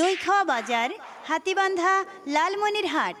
দইখাওয়া বাজার হাতিবান্ধা লালমনিরহাট।